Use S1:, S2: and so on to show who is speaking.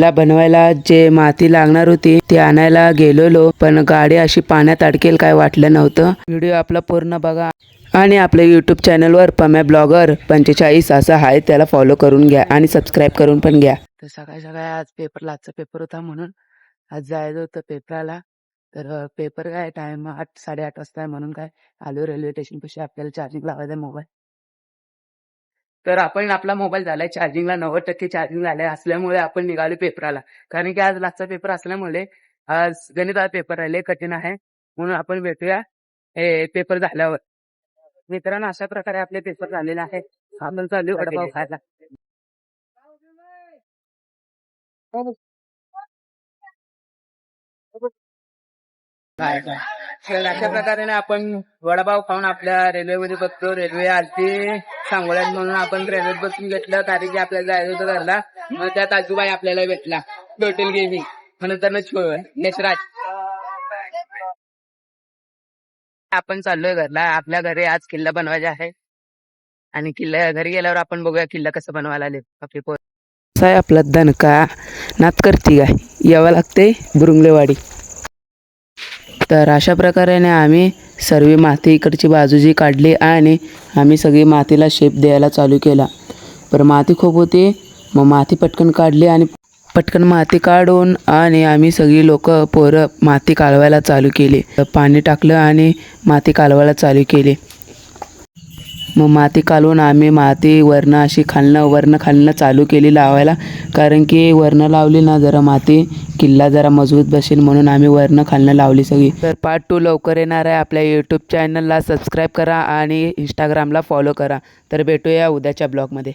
S1: ला बनवायला जे माती लागणार होती ती आणायला गेलेलो पण गाडी अशी पाण्यात अडकेल काय वाटलं नव्हतं. व्हिडिओ आपला पूर्ण बघा. आणि आपल्या यूट्यूब चॅनलवर पम्या ब्लॉगर पंचेचाळीस असं आहे त्याला फॉलो करून घ्या आणि सबस्क्राईब करून पण घ्या. तर सकाळी सकाळी आज पेपरला आजचा पेपर होता म्हणून आज जायचं होतं पेपराला. तर पेपर काय टाइम आठ साडेआठ वाजता आहे म्हणून काय आलो रेल्वे स्टेशन पाशी आपल्याला चार्जिंग लावायचा मोबाईल तर आपण आपला मोबाईल झालाय चार्जिंगला नव्वद टक्के चार्जिंग झालाय. असल्यामुळे आपण निघालो पेपराला. कारण की आज लास्टचा पेपर असल्यामुळे आज गणिताचा पेपर राहिले कठीण आहे. म्हणून आपण भेटूया हे पेपर झाल्यावर. मित्रांनो अशा प्रकारे आपले पेपर झालेले आहे आपण चालू वडापाव खायला. काय काय? तर अशा प्रकारे ना आपण वडापाव खाऊन आपल्या रेल्वेमध्ये बसतो. रेल्वे आलती सांगोळ्यात म्हणून आपण रेल्वेत बसून घेतलं. कारण की आपल्याला जायचं होतं घरला. मग त्यात आजूबाई आपल्याला भेटला. टोटल गेमिंग म्हणून त्यांना यशराज. आपण चाललोय घरला. आपल्या घरी आज किल्ला बनवायचा आहे. आणि किल्ला घरी गेल्यावर आपण बघूया किल्ला कसं बनवायला आले आपली पोर. आहे आपला दणका नात करती काय यावं लागते बुरुंगलेवाडी. तर अशा प्रकारे आम्ही सर्व माती इकडची बाजू जी काढली आणि आम्ही सगळी मातीला शेप द्यायला चालू केला. पर माती खूप होती. मग माती पटकन काढली आणि पटकन माती काढून आणि आम्ही सगळी लोक पोरं माती कालवायला चालू केली. पाणी टाकलं आणि माती कालवायला चालू केली. मग माती कालवून आम्ही माती वरणं अशी खालणं वरणं खालणं चालू केली लावायला. कारण की वरणं लावली ना जरा माती किल्ला जरा मजबूत बसेल म्हणून आम्ही वरणं खालणं लावली सगळी. तर पार्ट टू लवकर येणार आहे. आपल्या यूट्यूब चॅनलला सबस्क्राईब करा आणि इंस्टाग्रामला फॉलो करा. तर भेटूया उद्याच्या ब्लॉगमध्ये